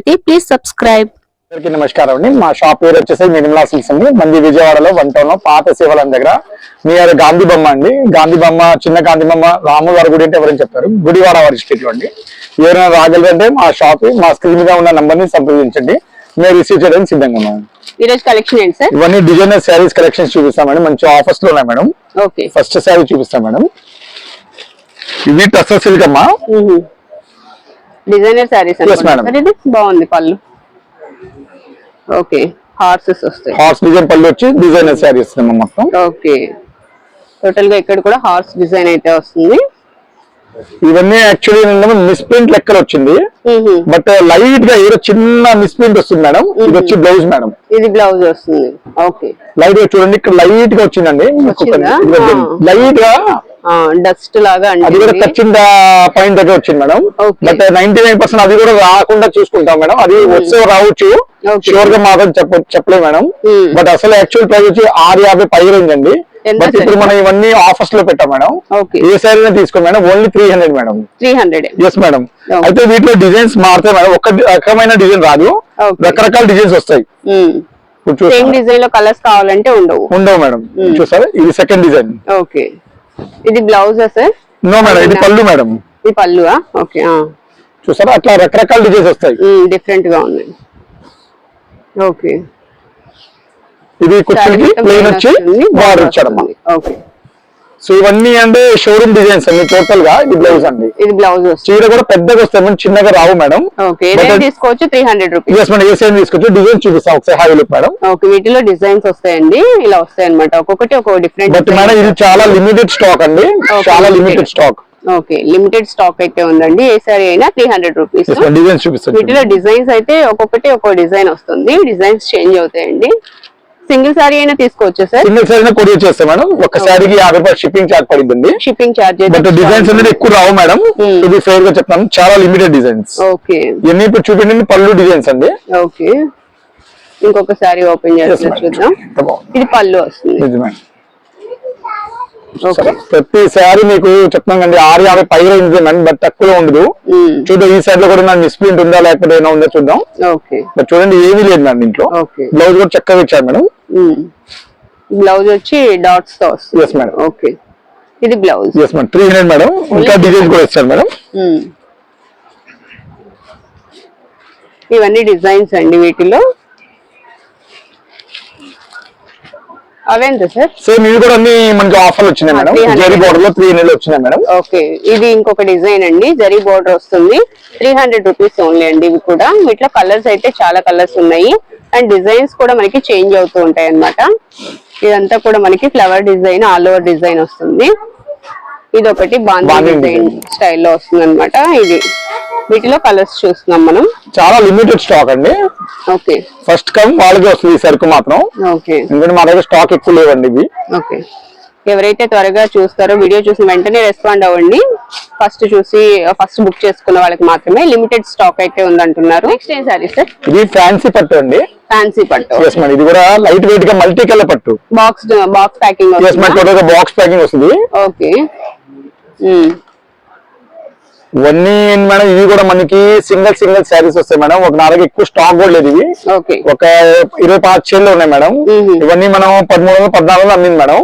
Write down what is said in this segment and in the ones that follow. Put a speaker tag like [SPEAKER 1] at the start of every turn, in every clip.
[SPEAKER 1] చూస్తున్నట్లయితే please subscribe
[SPEAKER 2] అందరికీ నమస్కారం అండి. మా షాప్ పేరు వచ్చేసి నిర్మలా సిల్క్స్ అండి. మంది విజయవాడలో వన్ టౌన్లో పాత సేవలం దగ్గర. మీ గాంధీ బొమ్మ అండి. గాంధీ బొమ్మ చిన్న గాంధీ బొమ్మ రాముల వారి గుడి అంటే ఎవరైనా చెప్పారు? గుడివాడ వారి స్ట్రీట్లో అండి. ఎవరైనా రాగలరంటే మా షాప్ మా స్క్రీన్ మీద ఉన్న నంబర్ని సంప్రదించండి. మేము రిసీవ్ చేయడానికి సిద్ధంగా ఉన్నాం.
[SPEAKER 1] ఈ రోజు కలెక్షన్ ఏంటి సార్?
[SPEAKER 2] ఇవన్నీ డిజైనర్ శారీస్ కలెక్షన్స్ చూపిస్తామండి. మంచి ఆఫర్స్లో ఉన్నాయి మేడం.
[SPEAKER 1] ఓకే.
[SPEAKER 2] ఫస్ట్ శారీ చూపిస్తాం మేడం. ఇవి టస్సర్ సిల్క్ అమ్మా.
[SPEAKER 1] డిజైనర్ శారీస్ బాగుంది పళ్ళు. ఓకే హార్సెస్ వస్తాయి.
[SPEAKER 2] హార్స్ డిజైన్ పళ్ళు వచ్చి డిజైనర్ శారీస్ మొత్తం.
[SPEAKER 1] ఓకే టోటల్గా ఇక్కడ కూడా హార్స్ డిజైన్ అయితే వస్తుంది.
[SPEAKER 2] ఇవన్నీ యాక్చువల్లీ మిస్ప్రింట్ లెక్కలు వచ్చింది. బట్ లైట్గా ఏదో చిన్న మిస్ప్రింట్ వస్తుంది మేడం ఇది వచ్చి బ్లౌజ్ మేడం
[SPEAKER 1] ఇది బ్లౌజ్ వస్తుంది. ఓకే
[SPEAKER 2] లైట్గా చూడండి ఇక్కడ లైట్గా వచ్చిందండి.
[SPEAKER 1] వచ్చిందా?
[SPEAKER 2] లైట్గా
[SPEAKER 1] డస్ట్ లాగా
[SPEAKER 2] అది కూడా ఖచ్చిత పాయింట్ దగ్గర వచ్చింది madam. But ninety nine percent అది కూడా రాకుండా చూసుకుంటాం మేడం. అది వచ్చే రావచ్చు.
[SPEAKER 1] Okay.
[SPEAKER 2] షూర్గా మాత్రం చెప్ప చెప్పలేము మేడం.
[SPEAKER 1] Hmm.
[SPEAKER 2] బట్ అసలు యాక్చువల్ ప్రైస్ వచ్చి ఆరు యాభై పై రేంజ్ అండి.
[SPEAKER 1] ఎంత
[SPEAKER 2] బట్ ఇప్పుడు? మనం ఇవన్నీ ఆఫర్స్లో పెట్టాం మేడం. ఏ సారీ తీసుకో madam. Only three hundred madam.
[SPEAKER 1] Three hundred
[SPEAKER 2] yes madam. అయితే వీటిలో డిజైన్స్ మారుతాయి మేడం. ఒక రకమైన డిజైన్ రాదు. రకరకాల డిజైన్స్ వస్తాయి. ఇప్పుడు
[SPEAKER 1] సేమ్? డిజైన్లో కలర్స్ కావాలంటే ఉండవు.
[SPEAKER 2] ఉండవు మేడం. చూసారా? ఇది సెకండ్ డిజైన్
[SPEAKER 1] ఓకే ఇది బ్లౌజ్ సార్?
[SPEAKER 2] నో మేడం ఇది పళ్ళు మేడం.
[SPEAKER 1] ఇది పళ్ళువా? ఓకే
[SPEAKER 2] చూసారా? అట్లా రకరకాల డిజైన్స్ వస్తాయి.
[SPEAKER 1] డిఫరెంట్గా ఉంది ఓకే.
[SPEAKER 2] ఇది కుర్చీకి ప్లేన్ వచ్చి బార్డర్ ఇచ్చాడమ్మా
[SPEAKER 1] ఓకే.
[SPEAKER 2] సో ఇవన్నీ అంటే షోరూమ్ డిజైన్స్ అండి టోటల్గా ఇది బ్లౌజ్ అండి.
[SPEAKER 1] ఇది బ్లౌజ్
[SPEAKER 2] చీర కూడా పెద్దగా వస్తాయి మేడం చిన్నగా రావు మేడం.
[SPEAKER 1] తీసుకోవచ్చు త్రీ హండ్రెడ్ రూపీస్
[SPEAKER 2] మేడం ఏ సైజ్ తీసుకొచ్చి డిజైన్ చూపిస్తాం ఒకసారి హై లుక్ మేడం
[SPEAKER 1] ఓకే వీటిలో డిజైన్స్ వస్తాయండి ఇలా వస్తాయి అనమాట ఒక్కొక్కటి ఒక డిఫరెంట్
[SPEAKER 2] బట్ మేడం ఇది చాలా లిమిటెడ్ స్టాక్ అండి. చాలా. Limited stock
[SPEAKER 1] okay limited stock అయితే ఉందండి. ఏ సారీ అయినా త్రీ హండ్రెడ్ రూపీస్ వీటిలో డిజైన్స్ అయితే ఒక్కొక్కటి ఒక్కో డిజైన్ వస్తుంది. డిజైన్స్ చేంజ్ అవుతాయండి. సింగిల్ సారీ అయినా తీసుకోవచ్చు సార్?
[SPEAKER 2] సింగిల్ సైజ్ కొరియర్ చేస్తాం మేడం. ఒక శారీకి యాభై రూపాయలు షిప్పింగ్ చార్జ్ పడిందండి.
[SPEAKER 1] షిప్పింగ్ చార్జెస్
[SPEAKER 2] బట్ డిజైన్స్ అనేది ఎక్కువ రావు మేడం.
[SPEAKER 1] Hmm.
[SPEAKER 2] ఇది ఫేర్గా చెప్తాను చాలా లిమిటెడ్ డిజైన్స్
[SPEAKER 1] ఓకే.
[SPEAKER 2] ఇవన్నీ ఇప్పుడు చూపించండి పళ్ళు డిజైన్స్ అండి.
[SPEAKER 1] ఓకే. ఇంకొక సారీ ఓపెన్ చేస్తే. చూద్దాం. ఇది పళ్ళు వస్తుంది.
[SPEAKER 2] ఇది మేడం.
[SPEAKER 1] ఓకే.
[SPEAKER 2] ప్రతి శారీ మీకు చెప్తాం కండి ఆరు యాభై పై రేంజ్ బట్ తక్కువలో ఉండదు.
[SPEAKER 1] మ్మ్.
[SPEAKER 2] చూద్దాం ఈ సైడ్లో కూడా నాకు మిస్ప్రింట్ ఉందా లేకపోతే ఏమైనా ఉందో చూద్దాం.
[SPEAKER 1] ఓకే.
[SPEAKER 2] బట్ చూడండి ఏమీ లేదు మేడం
[SPEAKER 1] ఓకే.
[SPEAKER 2] బ్లౌజ్ కూడా చక్కగా ఇచ్చారు మేడం.
[SPEAKER 1] బ్లౌజ్ వచ్చి డాట్స్తో వస్తుంది. ఓకే. ఇది blouse.
[SPEAKER 2] Yes madam three hundred madam ఇంకా డిజైన్స్ కూడా ఇచ్చారు మేడం
[SPEAKER 1] ఇవన్నీ డిజైన్స్ అండి వీటిలో. అవెంత సార్?
[SPEAKER 2] సేమ్ ఇవి కూడా అన్ని మనకి ఆఫర్లు వచ్చినాయి మేడం.
[SPEAKER 1] 300.
[SPEAKER 2] జెరీ బోర్డర్లో త్రీ హండ్రెడ్ వచ్చినాయి మేడం.
[SPEAKER 1] ఓకే ఇది ఇంకొక డిజైన్ అండి. జరీ బోర్డర్ వస్తుంది. త్రీ హండ్రెడ్ రూపీస్ ఓన్లీ అండి ఇవి కూడా. వీటిలో కలర్స్ అయితే చాలా కలర్స్ ఉన్నాయి. అండ్ డిజైన్స్ కూడా మనకి చేంజ్ అవుతూ ఉంటాయి అన్నమాట ఇదంతా కూడా మనకి flower design all over design వస్తుంది. ఇది ఒకటి బాంధీ డిజైన్. స్టైల్లో వస్తుంది అనమాట ఇది వీటిలో కలర్స్ చూస్తున్నాం మనం.
[SPEAKER 2] చాలా లిమిటెడ్ స్టాక్ అండి.
[SPEAKER 1] ఓకే.
[SPEAKER 2] ఫస్ట్ కమ్ వాళ్ళకి వస్తుంది ఈ సరుకు మాత్రం.
[SPEAKER 1] ఓకే.
[SPEAKER 2] ఎందుకంటే మా దగ్గర స్టాక్ ఎక్కువ లేవండి ఇవి.
[SPEAKER 1] ఓకే. ఎవరైతే త్వరగా చూస్తారో వీడియో చూసిన వెంటనే రెస్పాండ్ అవ్వండి. ఫస్ట్ చూసి ఫస్ట్ బుక్ చేసుకున్న వాళ్ళకి మాత్రమే లిమిటెడ్ స్టాక్ అయితే ఉందంటున్నారు. నెక్స్ట్ ఏం సారీ సార్
[SPEAKER 2] ఇది ఫ్యాన్సీ పట్టు అండి.
[SPEAKER 1] ఫ్యాన్సీ పట్టు.
[SPEAKER 2] ఇది కూడా లైట్ వెయిట్గా మల్టీ కలర్ పట్టు
[SPEAKER 1] box box packing
[SPEAKER 2] box packing వస్తుంది.
[SPEAKER 1] ఓకే.
[SPEAKER 2] ఇవన్నీ మేడం ఇవి కూడా మనకి సింగిల్ సింగిల్ శారీస్ వస్తాయి మేడం ఒక నా దగ్గర ఎక్కువ స్టాక్ కూడా లేదు ఇవి.
[SPEAKER 1] ఓకే
[SPEAKER 2] ఒక ఇరవై పాత చీరలు ఉన్నాయి మేడం
[SPEAKER 1] మ్మ్.
[SPEAKER 2] ఇవన్నీ మనం పదమూడు వందలు పద్నాలుగు వందలు అమ్మింది మేడం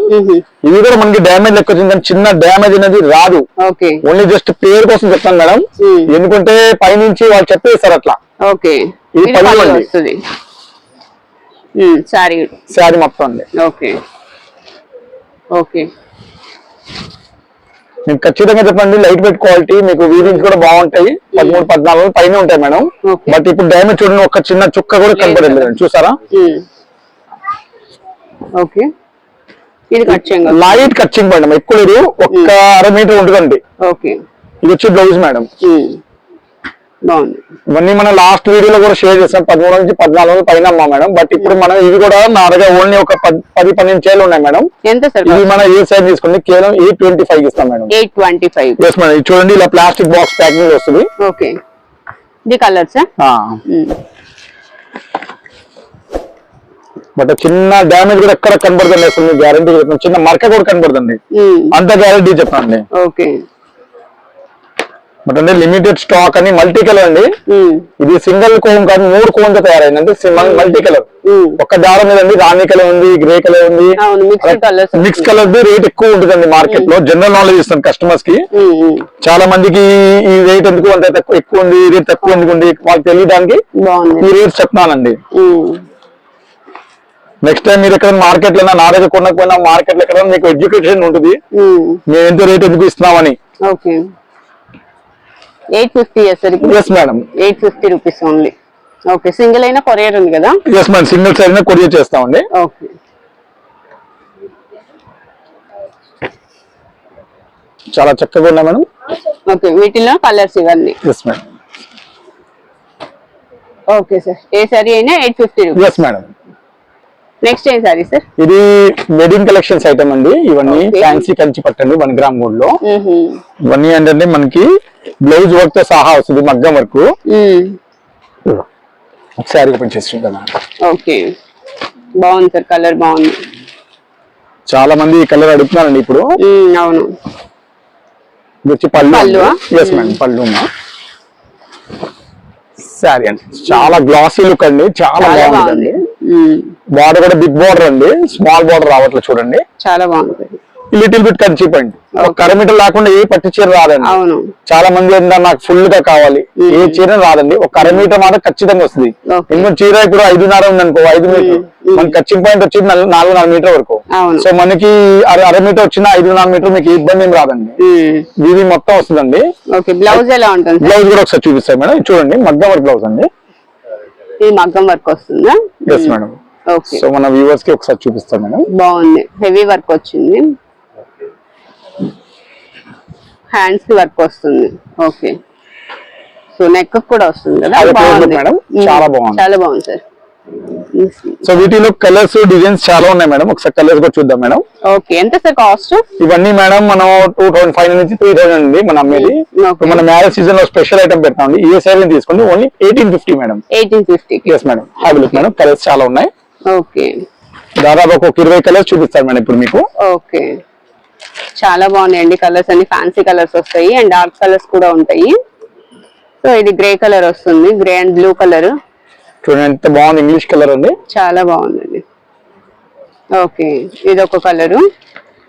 [SPEAKER 2] ఇవి కూడా మనకి డ్యామేజ్ లెక్క వచ్చింది కానీ చిన్న డ్యామేజ్ అనేది రాదు.
[SPEAKER 1] ఓకే
[SPEAKER 2] ఓన్లీ జస్ట్ పేరు కోసం చెప్తాను మేడం
[SPEAKER 1] మ్మ్.
[SPEAKER 2] ఎందుకంటే పైనుంచి వాళ్ళు చెప్పేస్తారు అట్లా.
[SPEAKER 1] ఓకే
[SPEAKER 2] ఇది శారీ మొత్తం అండి.
[SPEAKER 1] ఓకే ఓకే
[SPEAKER 2] మీకు ఖచ్చితంగా చెప్పండి లైట్ వెయిట్ క్వాలిటీ మీకు వీవింగ్స్ కూడా బాగుంటాయి. పదమూడు పద్నాలుగు పైన ఉంటాయి మేడం. బట్ ఇప్పుడు డ్యామేజ్ చూడండి ఒక చిన్న చుక్క కూడా కనపడలేదు చూసారా?
[SPEAKER 1] ఓకే ఇది కట్ చేయండి.
[SPEAKER 2] లైట్ కచ్చింగ్ మేడం ఎక్కువ లేదు. ఒక్క అర మీటర్ ఉంటుందండి.
[SPEAKER 1] ఓకే
[SPEAKER 2] ఇది వచ్చి బ్లౌజ్ మేడం. ఇవన్నీ మనం లాస్ట్ వీడియోలో కూడా షేర్ చేస్తాం పదమూడు నుంచి పద్నాలుగు పైన మేడం. బట్ ఇప్పుడు మనం ఇవి కూడా నా దగ్గర ఓన్లీ ఒక పది పన్నెండు చీరలు ఉన్నాయి మేడం.
[SPEAKER 1] ఎంత సార్
[SPEAKER 2] ఇది మన ఏ సైజ్ తీసుకుంది కేవలం ఎయిట్ ట్వంటీ ఫైవ్ ఇస్తాం madam.
[SPEAKER 1] Eight twenty five
[SPEAKER 2] yes madam చూడండి ఇలా ప్లాస్టిక్ బాక్స్ ప్యాకింగ్ వస్తుంది.
[SPEAKER 1] ఓకే ఇది కలర్ సార్
[SPEAKER 2] బట్ చిన్న డ్యామేజ్ కూడా ఎక్కడ కనబడుతుంది అసలు గ్యారంటీ చెప్తాను చిన్న మరక కూడా కనబడుతుంది అంత గ్యారంటీ చెప్పండి
[SPEAKER 1] ఓకే
[SPEAKER 2] బట్ అంటే లిమిటెడ్ స్టాక్ అని మల్టీ కలర్ అండి. ఇది సింగిల్ కోన్ కాదు మూడు కోన్తో తయారైంది అంటే మల్టీ కలర్ ఒక్క దారం మీద అండి రాణి కలర్ ఉంది గ్రే కలర్ ఉంది. మిక్స్ కలర్ రేట్ ఎక్కువ ఉంటుందండి మార్కెట్లో. జనరల్ నాలెడ్జ్ ఇస్తాను కస్టమర్స్కి. చాలా మందికి ఈ రేట్ ఎందుకు అంత తక్కువ ఎక్కువ ఉంది రేట్ తక్కువ ఎందుకు ఉంది వాళ్ళకి తెలియడానికి ఈ రేట్ చెప్తున్నానండి.
[SPEAKER 1] ఉమ్.
[SPEAKER 2] నెక్స్ట్ టైం మీరు ఎక్కడ మార్కెట్లో నా దగ్గర కొనకపోయినా మార్కెట్లో ఎక్కడ మీకు ఎడ్యుకేషన్ ఉంటుంది. మేము ఎంత రేట్ ఎందుకు ఇస్తున్నామని.
[SPEAKER 1] ఎయిట్ ఫిఫ్టీ సార్ ఇప్పుడు.
[SPEAKER 2] Yes madam
[SPEAKER 1] eight fifty rupees only okay single అయినా కొరియర్ ఉంది కదా?
[SPEAKER 2] Yes madam single size courier చేస్తామండి.
[SPEAKER 1] ఓకే
[SPEAKER 2] చాలా చక్కగా ఉన్నాయి మేడం
[SPEAKER 1] ఓకే వీటిలో కలర్స్ ఇవన్నీ.
[SPEAKER 2] ఎస్ మేడం
[SPEAKER 1] ఓకే సార్ ఏ సారీ అయినా eight fifty rupees
[SPEAKER 2] yes madam
[SPEAKER 1] next ఏ సారీ సార్?
[SPEAKER 2] ఇది వెడ్డింగ్ కలెక్షన్స్ ఐటమ్ అండి. ఇవన్నీ. ఫ్యాన్సీ కంచి పట్టండి వన్ గ్రామ్ గోల్డ్లో ఇవన్నీ ఏంటంటే మనకి బ్లౌజ్ వర్క్తో సహా వస్తుంది మగ్గం వర్క్. ఒకసారి ఓపెన్ చేస్తుంటాను
[SPEAKER 1] ఓకే. బాగుంది సార్ కలర్ బాగుంది.
[SPEAKER 2] చాలా మంది ఈ కలర్ అడుగుతున్నారండి ఇప్పుడు.
[SPEAKER 1] అవును.
[SPEAKER 2] వచ్చి పళ్ళు? ఎస్ మేడం పళ్ళు సారీ అండి. చాలా గ్లాసీ లుక్ అండి. చాలా
[SPEAKER 1] బాగుంది.
[SPEAKER 2] బార్డర్ కూడా బిగ్ బార్డర్ అండి. స్మాల్ బార్డర్ రావట్లేదు చూడండి.
[SPEAKER 1] చాలా బాగుంది.
[SPEAKER 2] లిటిల్ బిట్ అండి ఒక కరమీటర్ లేకుండా ఏ పట్టు చీర రాదండి.
[SPEAKER 1] అవును.
[SPEAKER 2] చాలా మంది ఏంటంటే నాకు ఫుల్గా కావాలి. ఏ చీర రాదండి. ఒక అరమీటర్ మాత్రం ఖచ్చితంగా వస్తుంది. ఎందుకంటే చీర ఇప్పుడు ఐదున్నర ఉంది అనుకో ఐదు మీటర్. మన కచ్చింగ్ పాయింట్ వచ్చి నల్- నాలుగున్నర మీటర్ వరకు. సో మనకి అర అర మీటర్ వచ్చిన ఐదున్నర మీటర్ మీకు ఇబ్బంది ఏం రాదండి. ఇది మొత్తం వస్తుందండి.
[SPEAKER 1] బ్లౌజ్ ఎలా ఉంటుంది?
[SPEAKER 2] బ్లౌజ్ కూడా ఒకసారి చూపిస్తాను మేడం. చూడండి మగ్గం వర్క్ బ్లౌజ్ అండి.
[SPEAKER 1] ఇది మగ్గం వర్క్ వస్తుందా?
[SPEAKER 2] ఎస్ మేడం సో మన వ్యూవర్స్కి ఒకసారి చూపిస్తాం మేడం
[SPEAKER 1] బాగుంది. హెవీ వర్క్ వచ్చింది. హ్యాండ్స్కి వర్క్ వస్తుంది. ఓకే సో నెక్ కూడా వస్తుంది కదా?
[SPEAKER 2] మేడం.
[SPEAKER 1] ఉమ్,
[SPEAKER 2] చాలా బాగుంది.
[SPEAKER 1] చాలా బాగుంది సార్
[SPEAKER 2] సో వీటిలో కలర్స్ డిజైన్స్ చాలా ఉన్నాయి మేడం ఒకసారి కలర్స్ కూడా చూద్దాం మేడం
[SPEAKER 1] ఓకే ఎంత సార్ కాస్ట్
[SPEAKER 2] ఇవన్నీ మేడం మనం టూ థౌసండ్ ఫైవ్ నుంచి త్రీ థౌసండ్ అండి మన అమ్మేది. ఇప్పుడు మన మ్యారేజ్ సీజన్లో స్పెషల్ ఐటమ్ పెడతామండి. ఏ సైజ్ తీసుకోండి only eighteen fifty madam
[SPEAKER 1] eighteen fifty
[SPEAKER 2] yes madam have look madam colours చాలా ఉన్నాయి.
[SPEAKER 1] ఓకే.
[SPEAKER 2] దాదాపు ఒక ఇరవై కలర్స్ చూపిస్తాను మేడం ఇప్పుడు మీకు.
[SPEAKER 1] ఓకే. చాలా బాగున్నాయండి కలర్స్ అన్ని ఫ్యాన్సీ కలర్స్ వస్తాయి అండ్ డార్క్ కలర్స్ కూడా ఉంటాయి. సో ఇది గ్రే కలర్ వస్తుంది గ్రే అండ్ బ్లూ కలర్.
[SPEAKER 2] చూడండి ఎంత బాగుంది ఇంగ్లీష్ కలర్ అండి.
[SPEAKER 1] చాలా బాగుందండి. ఓకే ఇది ఒక కలరు.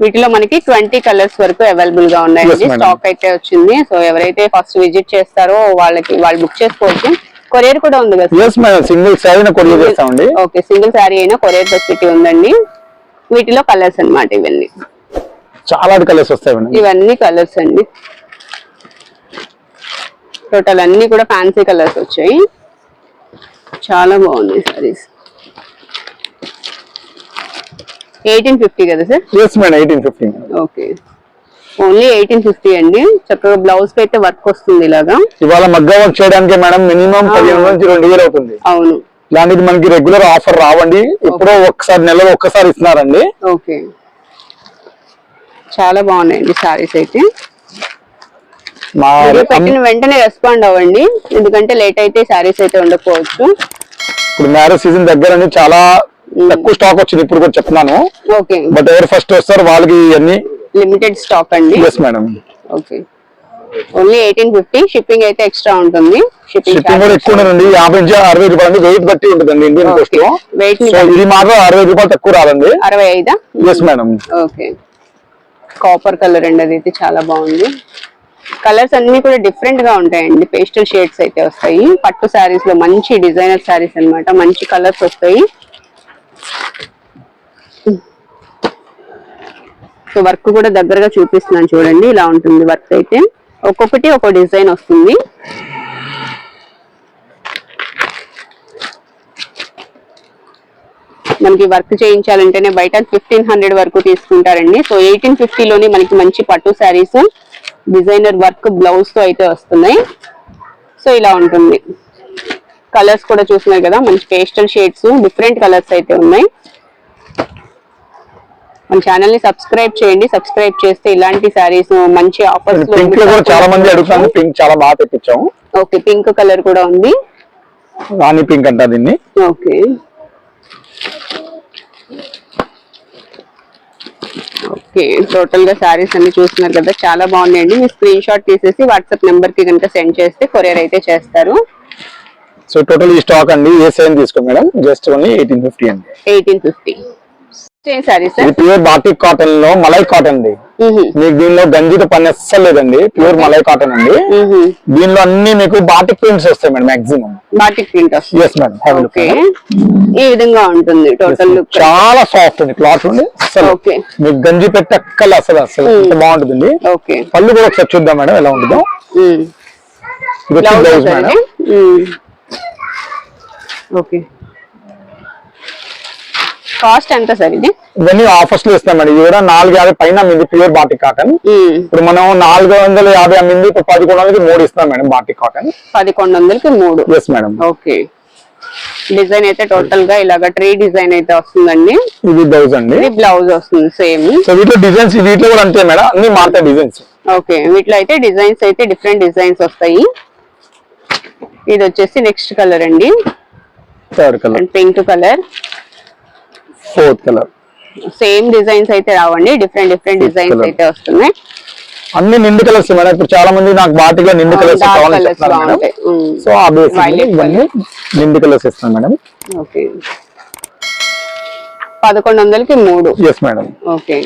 [SPEAKER 1] వీటిలో మనకి ట్వంటీ కలర్స్ వరకు అవైలబుల్గా ఉన్నాయండి. స్టాక్ అయితే వచ్చింది. సో ఎవరైతే ఫస్ట్ విజిట్ చేస్తారో వాళ్ళకి వాళ్ళు బుక్ చేసుకోవచ్చు. కొరియర్ కూడా ఉంది కదా
[SPEAKER 2] yes madam single size courier చేస్తామండి.
[SPEAKER 1] ఓకే సింగిల్ శారీ అయినా కొరియర్ ఫెసిలిటీ ఉందండి. వీటిలో కలర్స్ అన్నమాట ఇవన్నీ.
[SPEAKER 2] చాలా కలర్స్ వస్తాయి మేడం.
[SPEAKER 1] ఇవన్నీ కలర్స్ అండి. టోటల్ అన్ని కూడా ఫ్యాన్సీ కలర్స్ వచ్చాయి. చాలా బాగున్నాయి సారీస్ ఎయిటీన్ ఫిఫ్టీ కదా sir
[SPEAKER 2] yes madam eighteen fifty
[SPEAKER 1] okay only eighteen fifty అండి. చక్కగా బ్లౌజ్కి అయితే వర్క్ వస్తుంది ఇలాగా.
[SPEAKER 2] ఇవాళ మగ్గ వర్క్ చేయడానికి మేడం మినిమం పదిహేను నుంచి రెండు వేలు అవుతుంది.
[SPEAKER 1] అవును.
[SPEAKER 2] ఇలాంటిది మనకి రెగ్యులర్ ఆఫర్ రావండి. ఎప్పుడో ఒక్కసారి నెలలో ఒక్కసారి ఇస్తున్నారండి.
[SPEAKER 1] ఓకే. చాలా బాగున్నాయండి సారీస్ అయితే. పెట్టిన వెంటనే రెస్పాండ్ అవ్వండి. ఎందుకంటే లేట్ అయితే సారీస్ అయితే ఉండకపోవచ్చు.
[SPEAKER 2] ఇప్పుడు మ్యారేజ్ సీజన్ దగ్గర చాలా తక్కువ స్టాక్ వచ్చింది. ఇప్పుడు కూడా చెప్తున్నాను.
[SPEAKER 1] ఓకే.
[SPEAKER 2] బట్ ఎవరు ఫస్ట్ వస్తారు వాళ్ళకి ఇవన్నీ
[SPEAKER 1] లిమిటెడ్ స్టాక్ అండి.
[SPEAKER 2] Yes madam
[SPEAKER 1] okay only eighteen fifty shipping అయితే ఎక్స్ట్రా ఉంటుంది. షిప్పింగ్
[SPEAKER 2] కూడా ఎక్కువ ఉండదండి యాభై నుంచి అరవై రూపాయలు వెయిట్ బట్టి ఉంటుందండి ఇండియన్. పోస్ట్ సో ఇది మాత్రం అరవై రూపాయలు తక్కువ రాదండి.
[SPEAKER 1] అరవై ఐదా?
[SPEAKER 2] Yes madam
[SPEAKER 1] okay copper colour అండి అది అయితే చాలా బాగుంది. కలర్స్ అన్ని కూడా డిఫరెంట్గా ఉంటాయండి. పేస్టల్ షేడ్స్ అయితే వస్తాయి. పట్టు శారీస్లో మంచి డిజైనర్ శారీస్ అన్నమాట. మంచి కలర్స్ వస్తాయి. సో వర్క్ కూడా దగ్గరగా చూపిస్తున్నాను చూడండి ఇలా ఉంటుంది వర్క్ అయితే. ఒక్కొక్కటి ఒక డిజైన్ వస్తుంది. మనకి వర్క్ చేయించాలంటేనే బయట ఫిఫ్టీన్ హండ్రెడ్ వరకు తీసుకుంటారండి. సో ఎయిటీన్ ఫిఫ్టీలోనే మనకి మంచి పట్టు శారీస్ డిజైనర్ వర్క్ బ్లౌజ్తో అయితే వస్తున్నాయి. సో ఇలా ఉంటుంది. కలర్స్ కూడా చూస్తున్నారు కదా మంచి పేస్టల్ షేడ్స్ డిఫరెంట్ కలర్స్ అయితే ఉన్నాయి. మన ఛానల్ని సబ్స్క్రైబ్ చేయండి. సబ్స్క్రైబ్ చేస్తే ఇలాంటి సారీస్ మంచి ఆఫర్స్
[SPEAKER 2] పింక్లో కూడా చాలా మంది అడుగుతారు పింక్ చాలా బాగా తెప్పించాము.
[SPEAKER 1] ఓకే పింక్ కలర్ కూడా ఉంది.
[SPEAKER 2] రాణి పింక్ అంటారు దీన్ని.
[SPEAKER 1] ఓకే ఓకే టోటల్గా సారీస్ అన్ని చూస్తున్నారు కదా చాలా బాగున్నాయండి. మీరు స్క్రీన్ షాట్ తీసేసి వాట్సాప్ నెంబర్కి కనుక సెండ్ చేస్తే కొరియర్ అయితే చేస్తారు.
[SPEAKER 2] సో టోటల్ ఈ స్టాక్ అండి ఏ సేమ్ తీసుకో madam? Just only eighteen fifty అండి.
[SPEAKER 1] ఎయిటీన్ ఫిఫ్టీ
[SPEAKER 2] ప్యూర్ బాటిక్ కాటన్లో మలై కాటన్ అండి మీకు దీనిలో గంజితో పని అస్సలు లేదండి. ప్యూర్ మలై కాటన్ అండి. దీనిలో అన్ని మీకు బాటిక్ ప్రింట్స్ వస్తాయి madam maximum
[SPEAKER 1] batik print
[SPEAKER 2] yes madam
[SPEAKER 1] ఈ విధంగా ఉంటుంది టోటల్ లుక్
[SPEAKER 2] చాలా సాఫ్ట్ ఉంది క్లాత్ ఉంది అసలు మీకు గంజి పెట్టి అక్కల అసలు అసలు బాగుంటుందండి.
[SPEAKER 1] ఓకే.
[SPEAKER 2] పళ్ళు కూడా ఒకసారి చూద్దాం మేడం ఎలా ఉంటుందో. ఇది
[SPEAKER 1] బ్లౌజ్
[SPEAKER 2] మేడం
[SPEAKER 1] ఓకే. కాస్ట్ ఎంత సార్ ఇది?
[SPEAKER 2] ఇవన్నీ ఆఫర్స్లో ఇస్తాం మేడం ఇది కూడా నాలుగు యాభై పైన అమ్మింది ప్యూర్ బాటిక్ కాటన్. ఇప్పుడు మనం నాలుగు వందల యాభై అమ్మింది ఇప్పుడు పదకొండు వందలకి మూడు ఇస్తాం మేడం బాటిక్ కాటన్
[SPEAKER 1] పదకొండు వందలకి మూడు.
[SPEAKER 2] Yes madam.
[SPEAKER 1] ఓకే. డిజైన్ అయితే టోటల్గా ఇలాగ ట్రీ డిజైన్ అయితే వస్తుందండి.
[SPEAKER 2] ఇది బ్లౌజ్ అండి.
[SPEAKER 1] ఇది బ్లౌజ్ వస్తుంది సేమ్
[SPEAKER 2] సో వీటిలో డిజైన్స్ వీటిలో కూడా అంతే మేడం. అన్ని మారుతాయి డిజైన్స్
[SPEAKER 1] ఓకే. వీటిలో అయితే డిజైన్స్ అయితే డిఫరెంట్ డిజైన్స్ వస్తాయి. ఇది వచ్చేసి నెక్స్ట్ కలర్ అండి.
[SPEAKER 2] Third colour
[SPEAKER 1] pink colour
[SPEAKER 2] fourth colour
[SPEAKER 1] same designs అయితే రావండి. Different different designs. అయితే వస్తున్నాయి.
[SPEAKER 2] అన్ని నిండు కలర్స్ మేడం. ఇప్పుడు చాలా మంది నాకు వాటిలో నిండు కలర్స్ కావాలని. సో ఆ బేస్ ఇవన్నీ నిండు కలర్స్ ఇస్తాం మేడం.
[SPEAKER 1] ఓకే. పదకొండు వందలకి మూడు.
[SPEAKER 2] Yes madam.
[SPEAKER 1] ఓకే.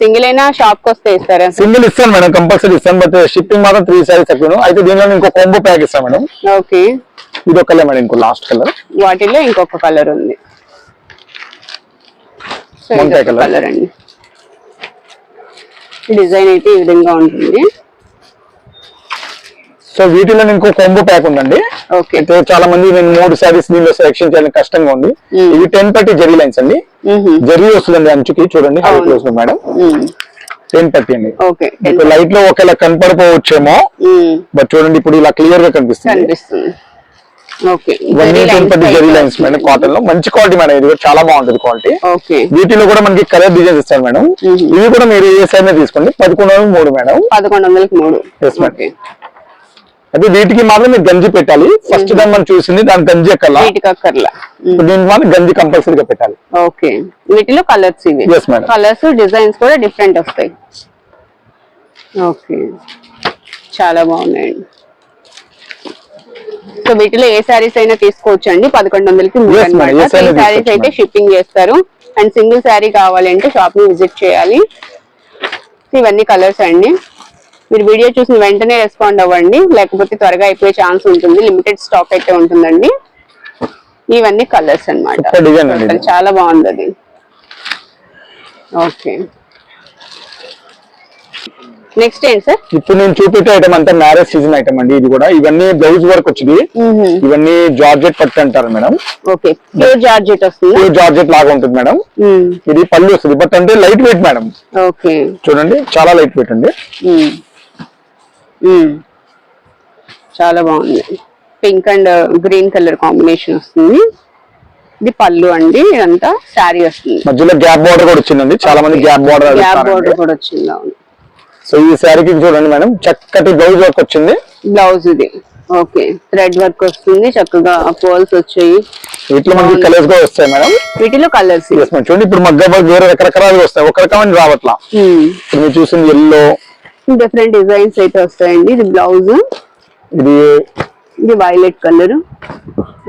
[SPEAKER 1] సింగిల్ అయినా షాప్కి వస్తే ఇస్తారా?
[SPEAKER 2] సింగిల్ ఇస్తాను మేడం. కంపల్సరీ ఇస్తాను బట్ షిప్పింగ్ మాత్రం త్రీ సారీస్ తక్కువ అయితే దీనిలో ఇంకో కొంబో ప్యాక్ ఇస్తాను మేడం.
[SPEAKER 1] ఓకే.
[SPEAKER 2] ఇది ఒక మేడం ఇంకో లాస్ట్ కలర్
[SPEAKER 1] వాటిలో ఇంకొక కలర్ ఉంది. కలర్ అండి. డిజైన్ అయితే ఈ విధంగా ఉంటుంది.
[SPEAKER 2] సో వీటిలో ఇంకో కొంబో ప్యాక్ ఉందండి. అయితే చాలా మంది నేను మూడు సారీస్ దీనిలో సెలెక్షన్ చేయడానికి కష్టంగా ఉంది.
[SPEAKER 1] Mm.
[SPEAKER 2] ఇవి టెన్ థర్టీ జెరీ లైన్స్ అండి. జెరీ వస్తుందండి అంచుకి. చూడండి మేడం టెన్ థర్టీ అండి. లైట్లో ఒకవేళ కనపడిపోవచ్చేమో బట్ చూడండి ఇప్పుడు ఇలా క్లియర్గా కనిపిస్తుంది. జెరీ లైన్స్ మేడం కాటన్లో. మంచి క్వాలిటీ మేడం ఇది. కూడా చాలా బాగుంటుంది క్వాలిటీ
[SPEAKER 1] ఓకే.
[SPEAKER 2] వీటిలో కూడా మనకి కలర్ డిజైన్స్ ఇస్తారు మేడం. ఇవి కూడా మీరు ఏ సైడ్ తీసుకోండి? పదకొండు వందలు మూడు మేడం
[SPEAKER 1] పదకొండు వందలకి మూడు.
[SPEAKER 2] అయితే వీటికి మాత్రం మీరు గంజి పెట్టాలి. ఫస్ట్ టైం మనం చూసింది దాని గంజి ఇప్పుడు దీనికి మాత్రం గంజి కంపల్సరీగా పెట్టాలి.
[SPEAKER 1] ఓకే. వీటిలో కలర్స్ ఇవి. కలర్స్ డిజైన్స్ కూడా డిఫరెంట్ వస్తాయి. ఓకే. చాలా బాగున్నాయండి. సో వీటిలో ఏ శారీస్ అయినా తీసుకోవచ్చు అండి పదకొండు వందలకి మూడు. అనమాట శారీస్ అయితే. షిప్పింగ్ చేస్తారు. అండ్ సింగిల్ శారీ కావాలంటే షాప్ని విజిట్ చేయాలి. ఇవన్నీ కలర్స్ అండి. మీరు వీడియో చూసిన వెంటనే రెస్పాండ్ అవ్వండి. లేకపోతే త్వరగా అయిపోయే ఛాన్స్ ఉంటుంది. లిమిటెడ్ స్టాక్ అయితే ఉంటుందండి. ఇవన్నీ కలర్స్. అసలు చాలా బాగుంది ఓకే నెక్స్ట్ ఏంటి సార్
[SPEAKER 2] ఇప్పుడు నేను చూపెట్టే ఐటమ్ అంతా మ్యారేజ్ సీజన్ ఐటమ్ అండి. ఇది కూడా ఇవన్నీ బ్లౌజ్ వర్క్ వచ్చింది. ఇవన్నీ జార్జెట్ పట్టు అంటారు మేడం.
[SPEAKER 1] ఓకే ప్యూర్ జార్జెట్ వస్తుందా?
[SPEAKER 2] ప్యూర్ జార్జెట్ లాగా ఉంటుంది మేడం. ఇది పళ్ళు వస్తుంది. బట్ అంటే లైట్ వెయిట్ మేడం.
[SPEAKER 1] ఓకే
[SPEAKER 2] చూడండి చాలా లైట్ వెయిట్ అండి.
[SPEAKER 1] చాలా బాగుంది. Pink and green colour combination వస్తుంది. ఇది పళ్ళు అండి. ఇదంతా శారీ వస్తుంది.
[SPEAKER 2] మధ్యలో గ్యాప్ బార్డర్ కూడా వచ్చిందండి. చాలా మంది గ్యాప్ బార్డర్
[SPEAKER 1] గ్యాప్ బోర్డర్ కూడా వచ్చింది. అవును.
[SPEAKER 2] సో ఈ శారీకి చూడండి మేడం చక్కటి బ్లౌజ్ వర్క్ వచ్చింది.
[SPEAKER 1] బ్లౌజ్ ఇది. ఓకే థ్రెడ్ వర్క్ వస్తుంది చక్కగా పోల్స్ వచ్చాయి.
[SPEAKER 2] వీటిలో మనకి కలర్స్ కూడా వస్తాయి మేడం.
[SPEAKER 1] వీటిలో కలర్స్.
[SPEAKER 2] చూడండి ఇప్పుడు మగ్గ వేరే రకరకాలుగా వస్తాయి. ఒక రకమైన రావట్లా. ఇప్పుడు మీరు చూసింది ఎల్లో
[SPEAKER 1] డిఫరెంట్ డిజైన్స్ అయితే వస్తాయండి. ఇది బ్లౌజ్
[SPEAKER 2] ఇది
[SPEAKER 1] ఇది violet colour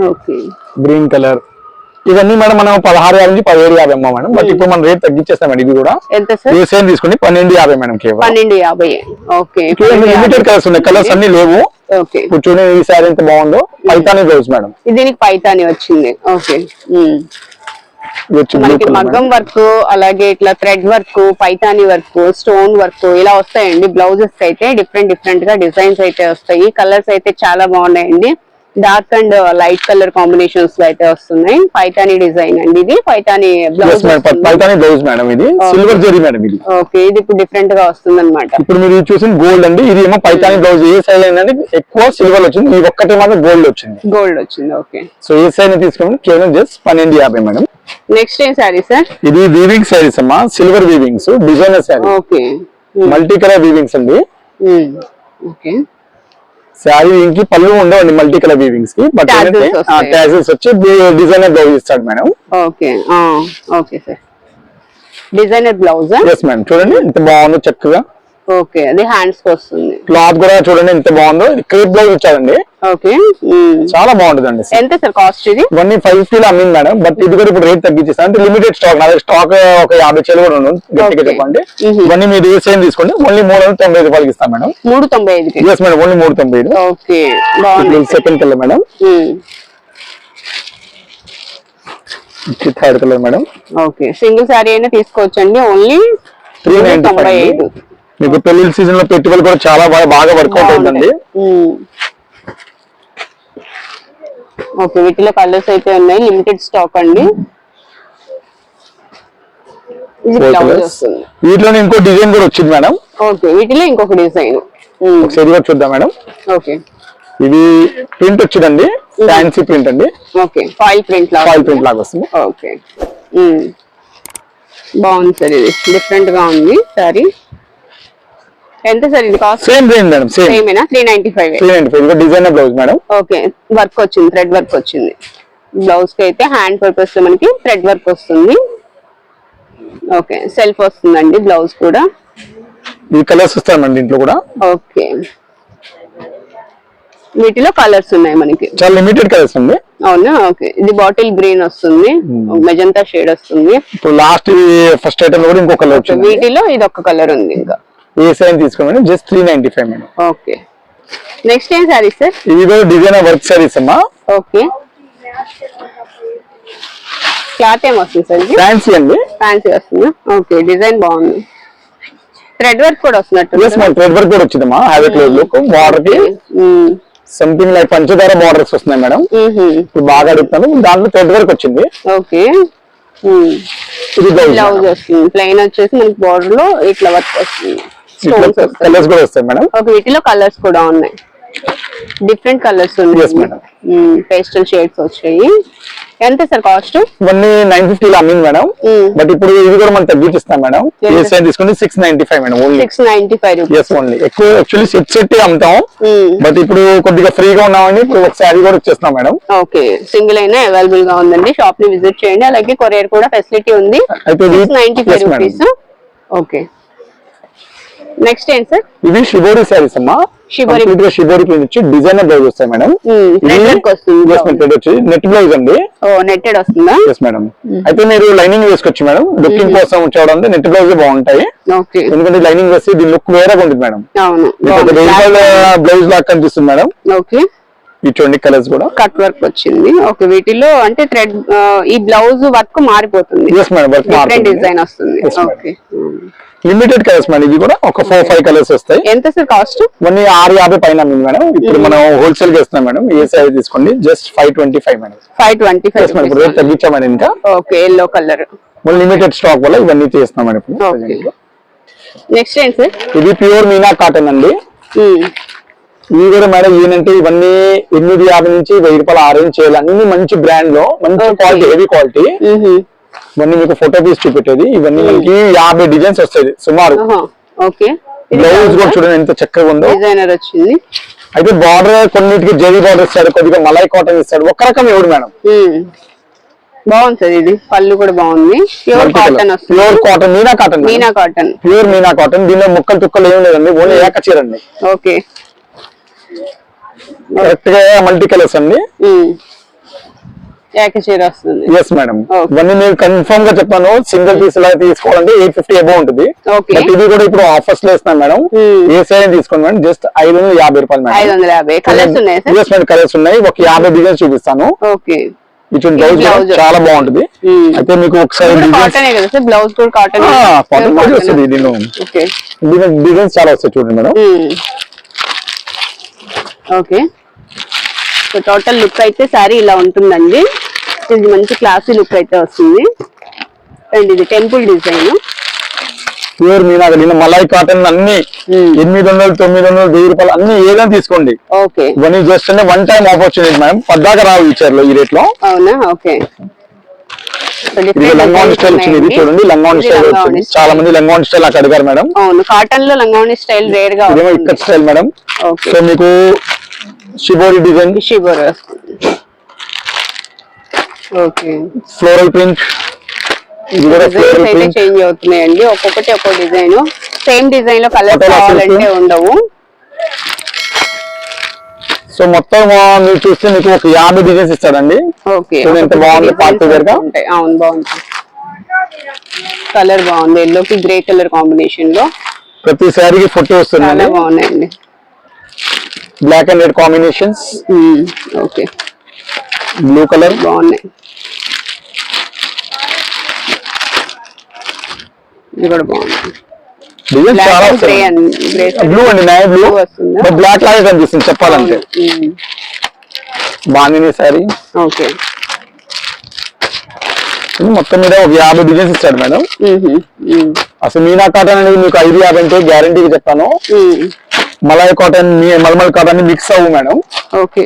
[SPEAKER 1] okay
[SPEAKER 2] green colour ఇవన్నీ మేడం మనం పదహారు యాభై నుంచి పదిహేడు యాభై అమ్మా మేడం. బట్ ఇప్పుడు మనం రేట్ తగ్గించేస్తాం మేడం ఇది కూడా
[SPEAKER 1] ఎంత సార్?
[SPEAKER 2] సేమ్ తీసుకుని పన్నెండు యాభై మేడం కేవలం.
[SPEAKER 1] పన్నెండు యాభై. ఓకే
[SPEAKER 2] లిమిటెడ్ కలర్స్ ఉన్నాయి. కలర్స్ అన్ని లేవు.
[SPEAKER 1] ఓకే
[SPEAKER 2] ఇప్పుడు చూడండి ఈ శారీ ఎంత బాగుందో. Paithani blouse madam.
[SPEAKER 1] దీనికి పైతాని వచ్చింది. ఓకే మనకి
[SPEAKER 2] కలర్
[SPEAKER 1] మగ్గం వర్క్ అలాగే ఇట్లా thread work Paithani work stone work ఇలా వస్తాయండి. బ్లౌజెస్ అయితే డిఫరెంట్ డిఫరెంట్గా డిజైన్స్ అయితే వస్తాయి. కలర్స్ అయితే చాలా బాగున్నాయండి. డార్క్ అండ్ లైట్ కలర్ కాంబినేషన్స్లో అయితే వస్తున్నాయి. పైతాని డిజైన్ అండి ఇది. Paithani blouse
[SPEAKER 2] Paithani blouse madam ఇది. సిల్వర్ జరీ మేడం ఇది.
[SPEAKER 1] ఓకే ఇది ఇప్పుడు డిఫరెంట్గా వస్తుంది అనమాట
[SPEAKER 2] ఇప్పుడు మీరు చూసిన గోల్డ్ అండి. ఇది ఏమో పైతాని బ్లౌజ్ ఏ సైజ్ అయిందండి ఎక్కువ సిల్వర్ వచ్చింది. ఈ ఒక్కటి మాత్రం గోల్డ్ వచ్చింది.
[SPEAKER 1] గోల్డ్ వచ్చింది. ఓకే
[SPEAKER 2] సో ఏ సైజ్ తీసుకోండి కేవలం జస్ట్ పన్నెండు యాభై మేడం
[SPEAKER 1] నెక్స్ట్ ఏం సారీ సార్
[SPEAKER 2] ఇది వీవింగ్ శారీస్ అమ్మా. Silver weavings designer sari
[SPEAKER 1] okay
[SPEAKER 2] multi colour weavings అండి.
[SPEAKER 1] ఓకే
[SPEAKER 2] శారీ ఇంకి పళ్ళు ఉండవండి మల్టీ కలర్ వీవింగ్స్కి బట్. ట్యాజెస్ వచ్చి డిజైనర్ బ్లౌజ్ ఇస్తాడు madam.
[SPEAKER 1] Okay okay sir. Designer blouse
[SPEAKER 2] yes madam చూడండి ఎంత బాగుందో చక్కగా.
[SPEAKER 1] ఓకే అది హ్యాండ్స్కి వస్తుంది.
[SPEAKER 2] క్లాత్ కూడా చూడండి ఎంత బాగుందో. క్రీప్ బ్లౌజ్ ఇచ్చాడండి.
[SPEAKER 1] ఓకే.
[SPEAKER 2] చాలా బాగుంటుందండి.
[SPEAKER 1] ఎంత సార్ కాస్ట్ ఇది?
[SPEAKER 2] ఇవన్నీ ఫైవ్ ఫిఫ్టీలో అమ్మింది మేడం. బట్ ఇది కూడా ఇప్పుడు రేట్ తగ్గించేస్తాను అంటే లిమిటెడ్ స్టాక్ నా స్టాక్ ఒక యాభై చేలు కూడా ఉంది గట్టిగా. చెప్పండి. ఇవన్నీ మీరు సేమ్ తీసుకోండి. ఓన్లీ మూడు వందల తొంభై రూపాయలకి ఇస్తాం మేడం.
[SPEAKER 1] మూడు తొంభై ఐదుకి?
[SPEAKER 2] ఎస్ మేడం ఓన్లీ మూడు తొంభై ఐదు.
[SPEAKER 1] Okay.
[SPEAKER 2] Second colour madam. Third colour madam.
[SPEAKER 1] Okay. Single sari అయినా తీసుకోవచ్చండి. ఓన్లీ
[SPEAKER 2] త్రీ
[SPEAKER 1] తొంభై ఐదు.
[SPEAKER 2] మీకు పెళ్ళి సీజన్లో పెట్టుబడి కూడా చాలా బాగా బాగా వర్కౌట్ అవుతుంది.
[SPEAKER 1] ఓకే వీటిలో కలర్స్ అయితే ఉన్నాయి. లిమిటెడ్ స్టాక్ అండి.
[SPEAKER 2] వీటిలో ఇంకో డిజైన్ కూడా వచ్చింది మేడం.
[SPEAKER 1] ఓకే వీటిలో ఇంకొక డిజైన్
[SPEAKER 2] ఒకసారి ఇది కూడా చూద్దాం మేడం.
[SPEAKER 1] ఓకే.
[SPEAKER 2] ఇది ప్రింట్ వచ్చిందండి. ఫ్యాన్సీ ప్రింట్ అండి.
[SPEAKER 1] ఓకే ఫాయిల్ ప్రింట్ లాగా
[SPEAKER 2] ఫాయిల్ ప్రింట్ లాగా వస్తుంది.
[SPEAKER 1] ఓకే. మ్మ్. బాగుంది సార్ ఇది. డిఫరెంట్గా ఉంది సారీ. ఎంత సార్ ఇది cost
[SPEAKER 2] same range madam same
[SPEAKER 1] సేమేనా three ninety five
[SPEAKER 2] three ninety five designer blouse madam
[SPEAKER 1] okay work వచ్చింది థ్రెడ్ వర్క్ వచ్చింది. బ్లౌజ్కి అయితే హ్యాండ్ పర్పస్లో మనకి థ్రెడ్ వర్క్ వస్తుంది. ఓకే సెల్ఫ్ వస్తుందండి బ్లౌజ్ కూడా.
[SPEAKER 2] ఈ కలర్స్ వస్తాయండి దీంట్లో కూడా.
[SPEAKER 1] ఓకే. వీటిలో కలర్స్ ఉన్నాయి మనకి.
[SPEAKER 2] చాలా లిమిటెడ్ కలర్స్ అండి.
[SPEAKER 1] అవునా? ఓకే ఇది బాటిల్ గ్రీన్ వస్తుంది మెజంతా షేడ్ వస్తుంది.
[SPEAKER 2] ఇప్పుడు లాస్ట్ ఫస్ట్ ఐటమ్ కూడా ఇంకో కలర్
[SPEAKER 1] వీటిలో ఇది ఒక కలర్ ఉంది ఇంకా.
[SPEAKER 2] ఏ సైజ్ తీసుకోండి just three ninety five madam.
[SPEAKER 1] Okay. Next ఏం సారీ సార్
[SPEAKER 2] ఇది కూడా డిజైనర్ వర్క్ సారీస్ అమ్మా.
[SPEAKER 1] ఓకే. క్లాత్ ఏం వస్తుంది సార్ ఇది?
[SPEAKER 2] ఫ్యాన్సీ అండి.
[SPEAKER 1] ఫ్యాన్సీ వస్తుందా? ఓకే డిజైన్ బాగుంది. థ్రెడ్ వర్క్ కూడా వస్తున్నట్టు
[SPEAKER 2] థ్రెడ్ వర్క్ కూడా వచ్చిందమ్మా. హ్యావీ క్లోజ్ లుక్ బార్డర్కి సంథింగ్ లైక్ పంచదార బార్డర్స్ వస్తున్నాయి మేడం. ఇప్పుడు బాగా అడుగుతాను దాంట్లో థ్రెడ్ వర్క్ వచ్చింది.
[SPEAKER 1] ఓకే.
[SPEAKER 2] ఇది బ్లౌజ్
[SPEAKER 1] బ్లౌజ్ వస్తుంది. ప్లెయిన్ వచ్చేసి మనకి బార్డర్లో ఇట్లా వర్క్ వస్తుంది. స్టోన్స్
[SPEAKER 2] కలర్స్ కూడా వస్తాయి మేడం
[SPEAKER 1] ఓకే వీటిలో కలర్స్ కూడా ఉన్నాయి. డిఫరెంట్ కలర్స్ ఉన్నాయి. పేస్టల్ షేడ్స్ వచ్చాయి. ఎంత సార్ కాస్ట్
[SPEAKER 2] ఇవన్నీ నైన్ ఫిఫ్టీలో అమ్మింది మేడం. బట్ ఇప్పుడు ఇది కూడా మనం తగ్గించిస్తాం మేడం? ఏ తీసుకుంటే six ninety five madam only
[SPEAKER 1] six ninety five
[SPEAKER 2] yes only ఎక్కువ యాక్చువల్లీ సెట్ సెట్ అమ్ముతాం. బట్ ఇప్పుడు కొద్దిగా ఫ్రీగా ఉన్నామని ఇప్పుడు ఒక శారీ కూడా ఇచ్చేస్తున్నాం మేడం
[SPEAKER 1] ఓకే సింగిల్ అయినా అవైలబుల్గా ఉందండి. షాప్ని విజిట్ చేయండి. అలాగే కొరియర్ కూడా ఫెసిలిటీ ఉంది. Six ninety five. Rupees okay next ఏంటి సార్?
[SPEAKER 2] ఇవి షిబోరి శారీస్ అమ్మా.
[SPEAKER 1] షిబోరి.
[SPEAKER 2] షిబోరి ప్రింట్ వచ్చి డిజైనర్ బ్లౌజ్ వస్తాయి మేడం. వచ్చి నెట్ బ్లౌజ్ అండి.
[SPEAKER 1] ఓ నెట్టెడ్ వస్తుందా?
[SPEAKER 2] ఎస్ మేడం అయితే మీరు లైనింగ్ వేసుకోవచ్చు మేడం. లుకింగ్ కోసం చూడండి నెట్ బ్లౌజ్ బాగుంటాయి.
[SPEAKER 1] ఓకే.
[SPEAKER 2] ఎందుకంటే లైనింగ్ వేస్తే దీని లుక్ వేరేగా ఉంటుంది మేడం. బ్లౌజ్ లాగా కనిపిస్తుంది మేడం.
[SPEAKER 1] ఓకే.
[SPEAKER 2] ఈ చూడండి కలర్స్ కూడా.
[SPEAKER 1] కట్ వర్క్ వచ్చింది. ఓకే వీటిలో అంటే థ్రెడ్ ఈ బ్లౌజ్ వర్క్ మారిపోతుంది. డిజైన్ వస్తుంది. ఓకే.
[SPEAKER 2] లిమిటెడ్ కలర్స్ మేడం ఇవి కూడా ఒక ఫోర్ ఫైవ్ కలర్స్ వస్తాయి.
[SPEAKER 1] ఎంత సార్ కాస్ట్
[SPEAKER 2] ఇవన్నీ ఆరు యాభై పైన మేడం ఇప్పుడు మనం హోల్సేల్గా ఇస్తున్నాం మేడం ఏ సైజ్ తీసుకోండి? Just five twenty five madam
[SPEAKER 1] five twenty
[SPEAKER 2] madam ఇప్పుడు రేట్
[SPEAKER 1] ఫైవ్
[SPEAKER 2] తగ్గించాం మేడం ఇంకా.
[SPEAKER 1] Okay yellow colour
[SPEAKER 2] limited stock వల్ల ఇవన్నీ చేస్తున్నాం మేడం ఇప్పుడు.
[SPEAKER 1] నెక్స్ట్ ఏంటి సార్
[SPEAKER 2] ఇది ప్యూర్ మీనా కాటన్ అండి. ఇవి కూడా మేడం ఏంటంటే ఇవన్నీ ఎనిమిది యాభై నుంచి వెయ్యి రూపాయలు ఆరేంజ్ చేయాలి. అన్ని మంచి బ్రాండ్లో మంచి. క్వాలిటీ హెవీ క్వాలిటీ ఇవన్నీ మీకు ఫోటో పీస్ చూపెట్టేది. ఇవన్నీ మనకి యాభై డిజైన్స్ వస్తాయి. సుమారు.
[SPEAKER 1] ఓకే.
[SPEAKER 2] బ్లౌజ్ కూడా చూడండి ఎంత చక్కగా ఉందో.
[SPEAKER 1] డిజైనర్ వచ్చింది.
[SPEAKER 2] అయితే బార్డర్ కొన్నిటికి జరీ బార్డర్ ఇస్తాడు కొద్దిగా మలై కాటన్ ఇస్తాడు. ఒక రకం ఎవడు మేడం.
[SPEAKER 1] బాగుంది సార్ ఇది. పళ్ళు కూడా బాగుంది. Pure cotton
[SPEAKER 2] pure cotton Meena cotton
[SPEAKER 1] Meena cotton
[SPEAKER 2] pure Meena cotton దీనిలో ముక్కలు తుక్కలు ఏం లేదండి. ఓన్లీ ఏక చీర అండి
[SPEAKER 1] ఓకే.
[SPEAKER 2] కరెక్ట్గా మల్టీ కలర్స్ అండి. Yes madam
[SPEAKER 1] Okay.
[SPEAKER 2] ఇవన్నీ నేను కన్ఫర్మ్గా చెప్పాను. సింగిల్ పీస్ ఇలా తీసుకోవాలంటే ఎయిట్ ఫిఫ్టీ అబౌ ఉంటుంది. బట్ ఇది కూడా ఇప్పుడు ఆఫర్స్లో ఇస్తున్నాం మేడం
[SPEAKER 1] Hmm.
[SPEAKER 2] ఏ సైజ్ తీసుకోండి మేడం జస్ట్ ఐదు వందల యాభై రూపాయలు మేడం ఎస్ మేడం కలర్స్ ఉన్నాయి ఒక యాభై డిజైన్స్ చూపిస్తాను. బ్లౌజ్. చాలా బాగుంటుంది.
[SPEAKER 1] Hmm.
[SPEAKER 2] అయితే మీకు ఒకసారి
[SPEAKER 1] బ్లౌజ్ కాటన్
[SPEAKER 2] వస్తుంది దీనిలో. డిజైన్స్ చాలా వస్తాయి చూడండి madam
[SPEAKER 1] okay so total look అయితే సారీ ఇలా ఉంటుందండి. ఇది మంచి క్లాసీ లుక్ అయితే వస్తుంది. అండ్ ఇది టెంపుల్ డిజైన్.
[SPEAKER 2] ప్యూర్ మీనాక నిన్న మలై కాటన్ అన్ని ఎనిమిది వందలు తొమ్మిది వందలు వెయ్యి రూపాయలు అన్ని ఏదైనా తీసుకోండి.
[SPEAKER 1] ఓకే.
[SPEAKER 2] ఇవన్నీ జస్ట్ అంటే వన్ టైం ఆపర్చునిటీ మేడం పద్దాక రావు చీరలో ఈ రేట్లో
[SPEAKER 1] అవునా? ఓకే.
[SPEAKER 2] లంగావన్ స్టైల్ వచ్చింది చూడండి లంగావన్ స్టైల్ వచ్చింది. చాలా మంది లంగావన్ స్టైల్ నాకు అడిగారు మేడం
[SPEAKER 1] అవును కాటన్లో లంగావని స్టైల్ రేర్గా
[SPEAKER 2] ఇదేమో ఇక్కడ స్టైల్ మేడం సో మీకు shibori design
[SPEAKER 1] shibori
[SPEAKER 2] floral print print
[SPEAKER 1] change అవుతున్నాయండి. ఒక్కొక్కటి ఒక్కో డిజైన్ సేమ్ డిజైన్లో కలర్ కావాలంటే. ఉండవు.
[SPEAKER 2] సో మొత్తం మీరు చూస్తే మీకు ఒక యాభై డిజైన్స్ చూడండి ఎంత బాగుంది? Party wear గా.
[SPEAKER 1] ఉంటాయి అవును బాగుంది కలర్ బాగుంది. ఎల్లో కి గ్రే కలర్ కాంబినేషన్లో.
[SPEAKER 2] ప్రతి శారీకి ఫోటో
[SPEAKER 1] చాలా
[SPEAKER 2] వస్తుందండి
[SPEAKER 1] బాగున్నాయండి
[SPEAKER 2] black and red combinations
[SPEAKER 1] okay
[SPEAKER 2] blue colour
[SPEAKER 1] బాగున్నాయి. ఇది కూడా బాగుంది
[SPEAKER 2] చాలా బ్లూ అండి. నాయ బ్లూ
[SPEAKER 1] వస్తుందా?
[SPEAKER 2] బ్లాక్ లాగే కనిపిస్తుంది చెప్పాలంటే. బాగుంది శారీ
[SPEAKER 1] ఓకే.
[SPEAKER 2] మొత్తం మీద ఒక యాభై డిజైన్స్ ఇచ్చాడు మేడం. అసలు మీనా కాటన్ అనేది మీకు ఐదు యాభై అంటే గ్యారంటీగా చెప్తాను. Malay cotton mulmul cotton mix అవ్వు మేడం.
[SPEAKER 1] ఓకే.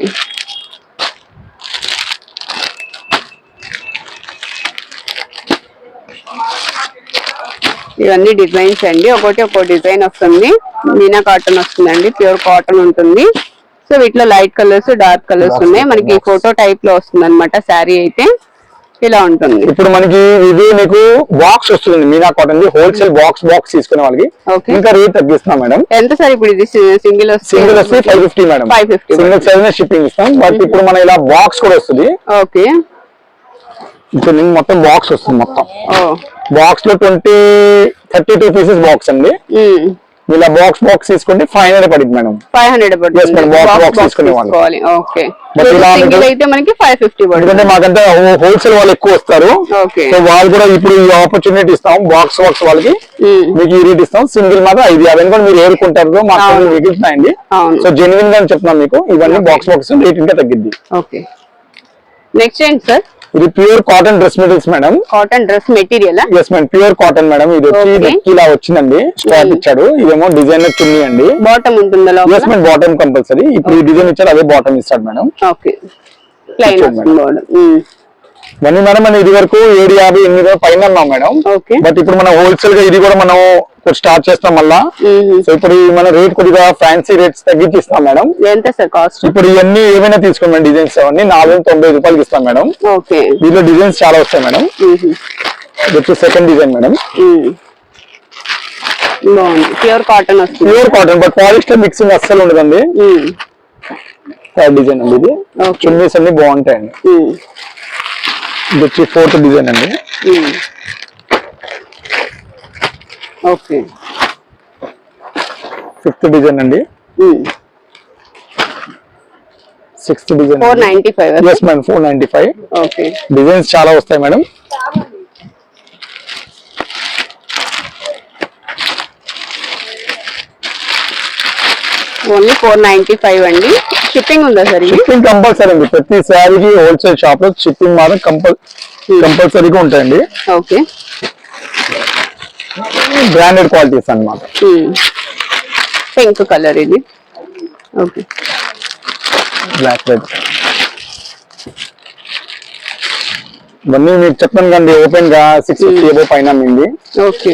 [SPEAKER 1] ఇవన్నీ డిజైన్స్ అండి. ఒకటి ఒక్కో డిజైన్ వస్తుంది. మీనా కాటన్ వస్తుందండి. ప్యూర్ కాటన్ ఉంటుంది. సో వీటిలో లైట్ కలర్స్ డార్క్ కలర్స్ ఉన్నాయి. మనకి ఫోటో టైప్లో వస్తుంది అనమాట శారీ అయితే ఇలా ఉంటుంది.
[SPEAKER 2] ఇప్పుడు మనకి ఇది మీకు బాక్స్ వస్తుంది. Meena cotton wholesale box box తీసుకునే వాళ్ళకి. ఇంకా రేట్ తగ్గిస్తున్నాం మేడం
[SPEAKER 1] ఎంత సార్ ఇప్పుడు ఇది సింగిల్
[SPEAKER 2] సింగిల్ వస్తే? Five fifty madam
[SPEAKER 1] 550
[SPEAKER 2] single size shipping ఇస్తాం. బట్ ఇప్పుడు మన ఇలా బాక్స్ కూడా వస్తుంది.
[SPEAKER 1] ఓకే.
[SPEAKER 2] ఇప్పుడు మీకు మొత్తం బాక్స్ వస్తుంది మొత్తం. బాక్స్లో twenty thirty two pieces box అండి. ఇలా బాక్స్ బాక్స్ తీసుకుంటే ఫైవ్ హండ్రెడ్ పడింది మేడం.
[SPEAKER 1] ఫైవ్ హండ్రెడ్
[SPEAKER 2] ఎందుకంటే మాకంటే హోల్సేల్ వాళ్ళు ఎక్కువ వస్తారు. సో వాళ్ళు కూడా ఇప్పుడు ఈ ఆపర్చునిటీ ఇస్తాం. బాక్స్ బాక్స్ వాళ్ళకి. మీకు ఈ రేట్ ఇస్తాం. సింగిల్ మాత్రం ఐదు యాభై కూడా మీరు ఏరుకుంటారు. మాకు. మిగులుతున్నాయండి. సో జెన్యున్గా చెప్తున్నాం మీకు. ఇవన్నీ బాక్స్ బాక్స్ రేట్ ఇంకా తగ్గిద్ది.
[SPEAKER 1] ఓకే నెక్స్ట్ ఏంటి సార్
[SPEAKER 2] ఇది pure cotton dress materials madam.
[SPEAKER 1] Cotton dress material
[SPEAKER 2] yes madam pure cotton madam. ఇది వచ్చి ఇలా వచ్చిందండి. Strap
[SPEAKER 1] Mm.
[SPEAKER 2] ఇచ్చాడు. ఇదేమో డిజైన్ చున్నీ అండి.
[SPEAKER 1] బాటమ్ ఉంటుందా
[SPEAKER 2] ఎస్ మేడం బాటమ్ కంపల్సరీ ఇప్పుడు ఈ డిజైన్ ఇచ్చాడు అదే బాటమ్ ఇస్తాడు మేడం.
[SPEAKER 1] ఓకే ప్లైన్ బాటమ్
[SPEAKER 2] ఇవన్నీ మేడం మనం ఇది వరకు ఏడు యాభై ఎనిమిది పైన ఉన్నాం మేడం. బట్ ఇప్పుడు మనం హోల్సేల్గా ఇది కూడా మనం స్టార్ట్ చేస్తాం మళ్ళా. సో ఇప్పుడు మన రేట్ కొద్దిగా ఫ్యాన్సీ రేట్స్ తగ్గించి ఇస్తాం మేడం.
[SPEAKER 1] ఎంత సార్ కాస్ట్?
[SPEAKER 2] ఇప్పుడు ఇవన్నీ ఏమైనా తీసుకోండి డిజైన్స్ అవన్నీ నాలుగు వందల తొంభై రూపాయలకి ఇస్తాం మేడం.
[SPEAKER 1] ఓకే.
[SPEAKER 2] దీంట్లో డిజైన్స్ చాలా వస్తాయి మేడం. ఇది వచ్చి second design madam.
[SPEAKER 1] Pure cotton వస్తుంది.
[SPEAKER 2] Pure cotton but polyester mixing అస్సలు ఉండదండి. థర్డ్ డిజైన్ అండి ఇది. చున్నీస్ అన్ని బాగుంటాయండి. ఇది వచ్చి ఫోర్త్ డిజైన్ అండి.
[SPEAKER 1] ఓకే
[SPEAKER 2] ఫిఫ్త్ డిజైన్ అండి. Sixth design
[SPEAKER 1] four ninety five
[SPEAKER 2] yes madam four ninety five
[SPEAKER 1] okay
[SPEAKER 2] designs చాలా వస్తాయి madam
[SPEAKER 1] only four ninety five అండి. షిప్పింగ్ ఉందా సార్
[SPEAKER 2] షిప్పింగ్ కంపల్సరీ అండి. ప్రతి శారీకి హోల్సేల్ షాప్లో షిప్పింగ్ మాత్రం కంపల్ కంపల్సరీగా ఉంటాయండి.
[SPEAKER 1] ఓకే.
[SPEAKER 2] బ్రాండెడ్ క్వాలిటీస్ అన్నమాట.
[SPEAKER 1] పింక్ కలర్ ఇది. ఓకే.
[SPEAKER 2] బ్లాక్ రెడ్ ఇవన్నీ మీకు చెప్పాను కండి ఓపెన్గా సిక్స్ ఫిఫ్టీ ఏబో పైన
[SPEAKER 1] ఓకే.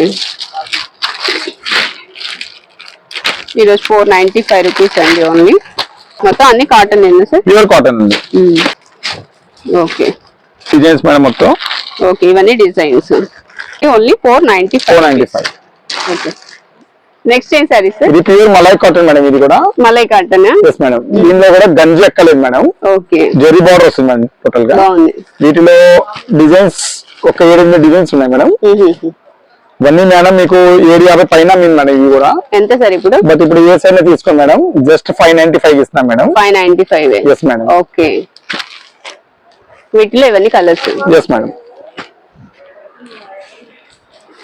[SPEAKER 1] ఈరోజు ఫోర్ నైన్టీ ఫైవ్ రూపీస్ అండి ఓన్లీ. మొత్తం అన్ని కాటన్ ఏంది సార్?
[SPEAKER 2] ప్యూర్ కాటన్ అండి.
[SPEAKER 1] ఓకే.
[SPEAKER 2] డిజైన్స్ మేడం మొత్తం?
[SPEAKER 1] ఓకే ఇవన్నీ designs. Only four ninety
[SPEAKER 2] four ninety five.
[SPEAKER 1] Okay. Next ఏం సారీ సార్?
[SPEAKER 2] ఇది ప్యూర్ మలై కాటన్ మేడం ఇది కూడా?
[SPEAKER 1] మలై కాటన్
[SPEAKER 2] ఎస్ మేడం దీనిలో కూడా గంజి ఎక్కలేదు మేడం.
[SPEAKER 1] ఓకే.
[SPEAKER 2] జెరీ బార్డర్ వస్తుంది మేడం
[SPEAKER 1] టోటల్గా.
[SPEAKER 2] వీటిలో డిజైన్స్ ఒక ఏడెనిమిది డిజైన్స్ ఉన్నాయి మేడం. ఇవన్నీ మేడం మీకు ఏడు యాభై పైన మేడం ఇవి కూడా.
[SPEAKER 1] ఎంత సార్ ఇప్పుడు?
[SPEAKER 2] బట్ ఇప్పుడు ఏ సైడ్ తీసుకోండి madam? Just five ninety five ఇస్తున్నాం madam.
[SPEAKER 1] Five ninety five
[SPEAKER 2] yes madam.
[SPEAKER 1] Okay. వీటిలో ఇవన్నీ colours
[SPEAKER 2] yes madam.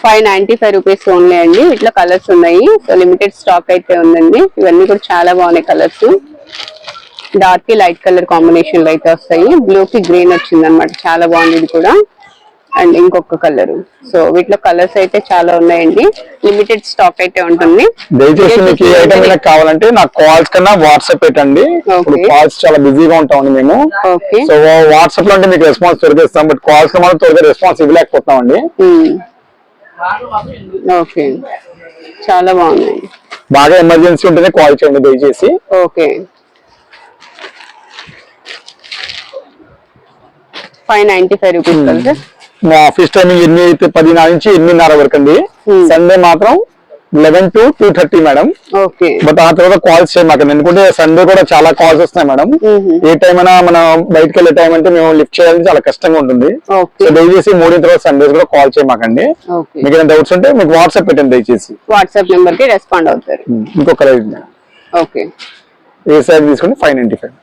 [SPEAKER 1] Five ninety five rupees only అండి. ఇట్లా కలర్స్ ఉన్నాయి. సో లిమిటెడ్ స్టాక్ అయితే ఉందండి. ఇవన్నీ కూడా చాలా బాగున్నాయి కలర్స్. డార్క్కి లైట్ కలర్ కాంబినేషన్లో అయితే వస్తాయి. బ్లూ కి గ్రీన్ వచ్చింది అనమాట చాలా బాగుంది ఇది కూడా. అండ్ ఇంకొక కలర్. సో వీటిలో కలర్స్ అయితే చాలా ఉన్నాయండి. లిమిటెడ్ స్టాక్ అయితే ఉంటుంది.
[SPEAKER 2] దయచేసి మీకు ఐటమ్ కావాలంటే నాకు కాల్స్ కన్నా వాట్సాప్ పెట్టండి. కాల్స్ చాలా బిజీగా ఉంటామండి మేము.
[SPEAKER 1] ఓకే
[SPEAKER 2] సో వాట్సాప్లో అంటే మీకు రెస్పాన్స్ త్వరగా ఇస్తాం బట్ కాల్స్ మనం త్వరగా రెస్పాన్స్ ఇవ్వలేకపోతున్నామండి.
[SPEAKER 1] ఓకే చాలా బాగున్నాయి.
[SPEAKER 2] బాగా ఎమర్జెన్సీ ఉంటేనే కాల్ చేయండి దయచేసి.
[SPEAKER 1] Okay five ninety five rupees కదా
[SPEAKER 2] ఆఫీస్ టైమింగ్ ఎన్ని అయితే పదిన్నర నుంచి ఎనిమిదిన్నర వరకు అండి
[SPEAKER 1] Hmm.
[SPEAKER 2] సండే మాత్రం eleven to two thirty madam
[SPEAKER 1] okay
[SPEAKER 2] but ఆ తర్వాత కాల్స్ చేయమాకండి ఎందుకంటే సండే కూడా చాలా కాల్స్ వస్తున్నాయి మేడం
[SPEAKER 1] Mhm.
[SPEAKER 2] ఏ టైం అయినా మనం బయటకు వెళ్ళే టైం అంటే మేము లిఫ్ట్ చేయాలంటే చాలా కష్టంగా ఉంటుంది.
[SPEAKER 1] ఓకే
[SPEAKER 2] సో దయచేసి మూడింటి తర్వాత సండేస్ కూడా కాల్ చేయమాకండి మీకు ఏమైనా డౌట్స్ ఉంటే మీకు వాట్సాప్ పెట్టండి దయచేసి.
[SPEAKER 1] వాట్సాప్ నెంబర్కి రెస్పాండ్ అవుతారు.
[SPEAKER 2] ఇంకొక రైట్ మేడం
[SPEAKER 1] ఓకే
[SPEAKER 2] ఏ సైజ్ తీసుకోండి ఫైవ్ నైన్టీ ఫైవ్